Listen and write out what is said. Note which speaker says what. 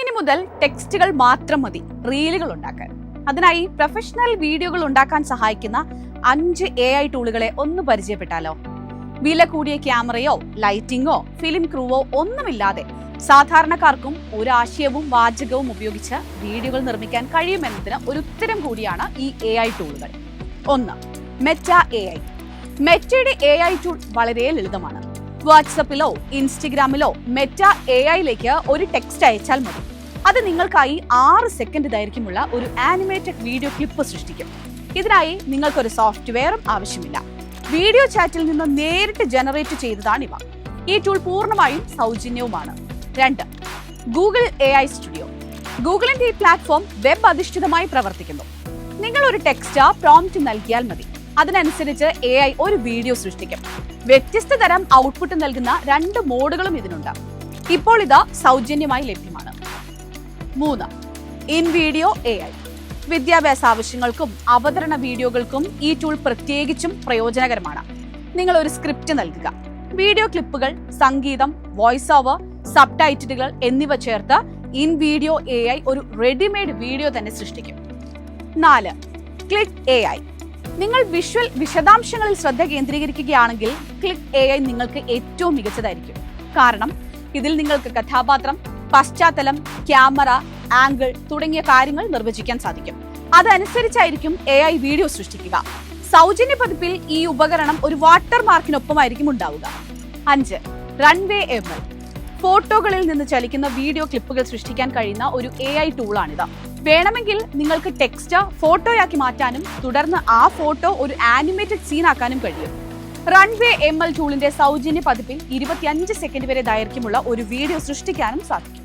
Speaker 1: ഇനി മുതൽ ടെക്സ്റ്റുകൾ മാത്രം മതി റീലുകൾ ഉണ്ടാക്കാൻ. അതിനായി പ്രൊഫഷണൽ വീഡിയോകൾ ഉണ്ടാക്കാൻ സഹായിക്കുന്ന അഞ്ച് എ ഐ ടൂളുകളെ ഒന്ന് പരിചയപ്പെട്ടാലോ? വില കൂടിയ ക്യാമറയോ ലൈറ്റിംഗോ ഫിലിം ക്രൂവോ ഒന്നുമില്ലാതെ സാധാരണക്കാർക്കും ഒരു ആശയവും വാചകവും ഉപയോഗിച്ച് വീഡിയോകൾ നിർമ്മിക്കാൻ കഴിയുമെന്നതിന് ഒരു ഉത്തരം കൂടിയാണ് ഈ എ ഐ ടൂളുകൾ. ഒന്ന് മെറ്റ എ ഐ മെറ്റയുടെ എ ഐ ടൂൾ വളരെ ലളിതമാണ്. വാട്സപ്പിലോ ഇൻസ്റ്റഗ്രാമിലോ മെറ്റ എ ഐയിലേക്ക് ഒരു ടെക്സ്റ്റ് അയച്ചാൽ മതി. അത് നിങ്ങൾക്കായി ആറ് സെക്കൻഡ് ദൈർഘ്യമുള്ള ഒരു ആനിമേറ്റഡ് വീഡിയോ ക്ലിപ്പ് സൃഷ്ടിക്കും. ഇതിനായി നിങ്ങൾക്കൊരു സോഫ്റ്റ്വെയറും ആവശ്യമില്ല. വീഡിയോ ചാറ്റിൽ നിന്ന് നേരിട്ട് ജനറേറ്റ് ചെയ്തതാണ് ഇവ. ഈ ടൂൾ പൂർണമായും സൗജന്യവുമാണ്. രണ്ട് ഗൂഗിൾ എ ഐ സ്റ്റുഡിയോ ഗൂഗിളിന്റെ ഈ പ്ലാറ്റ്ഫോം വെബ് അധിഷ്ഠിതമായി പ്രവർത്തിക്കുന്നു. നിങ്ങൾ ഒരു ടെക്സ്റ്റ് പ്രോംപ്റ്റ് നൽകിയാൽ മതി. അതിനനുസരിച്ച് എ ഐ ഒരു വീഡിയോ സൃഷ്ടിക്കും. വ്യത്യസ്ത തരം ഔട്ട്പുട്ട് നൽകുന്ന രണ്ട് മോഡുകളും ഇതിനുണ്ട്. ഇപ്പോൾ ഇത് സൗജന്യമായി ലഭ്യമാണ്. മൂന്ന് ഇൻ വീഡിയോ എ ഐ വിദ്യാഭ്യാസ ആവശ്യങ്ങൾക്കും അവതരണ വീഡിയോകൾക്കും ഈ ടൂൾ പ്രത്യേകിച്ചും പ്രയോജനകരമാണ്. നിങ്ങൾ ഒരു സ്ക്രിപ്റ്റ് നൽകുക. വീഡിയോ ക്ലിപ്പുകൾ സംഗീതം വോയിസ് ഓവർ സബ് ടൈറ്റിലുകൾ എന്നിവ ചേർത്ത് ഇൻ വീഡിയോ എ ഒരു റെഡിമെയ്ഡ് വീഡിയോ തന്നെ സൃഷ്ടിക്കും. നാല് ക്ലിക്ക് എ നിങ്ങൾ വിഷ്വൽ വിശദാംശങ്ങളിൽ ശ്രദ്ധ കേന്ദ്രീകരിക്കുകയാണെങ്കിൽ ക്ലിക്ക് എ ഐ നിങ്ങൾക്ക് ഏറ്റവും മികച്ചതായിരിക്കും. കാരണം ഇതിൽ നിങ്ങൾക്ക് കഥാപാത്രം പശ്ചാത്തലം ക്യാമറ ആംഗിൾ തുടങ്ങിയ കാര്യങ്ങൾ നിർവചിക്കാൻ സാധിക്കും. അതനുസരിച്ചായിരിക്കും എ ഐ വീഡിയോ സൃഷ്ടിക്കുക. സൗജന്യ പതിപ്പിൽ ഈ ഉപകരണം ഒരു വാട്ടർ മാർക്കിനൊപ്പമായിരിക്കും ഉണ്ടാവുക. അഞ്ച് റൺവേ എം ഫോട്ടോകളിൽ നിന്ന് ചലിക്കുന്ന വീഡിയോ ക്ലിപ്പുകൾ സൃഷ്ടിക്കാൻ കഴിയുന്ന ഒരു എ ഐ ടൂളാണിത് വേണമെങ്കിൽ നിങ്ങൾക്ക് ടെക്സ്റ്റ് ഫോട്ടോയാക്കി മാറ്റാനും തുടർന്ന് ആ ഫോട്ടോ ഒരു ആനിമേറ്റഡ് സീൻ ആക്കാനും കഴിയും. റൺവേ എം എൽ ടൂളിന്റെ സൗജന്യ പതിപ്പിൽ ഇരുപത്തിയഞ്ച് സെക്കൻഡ് വരെ ദൈർഘ്യമുള്ള ഒരു വീഡിയോ സൃഷ്ടിക്കാനും സാധിക്കും.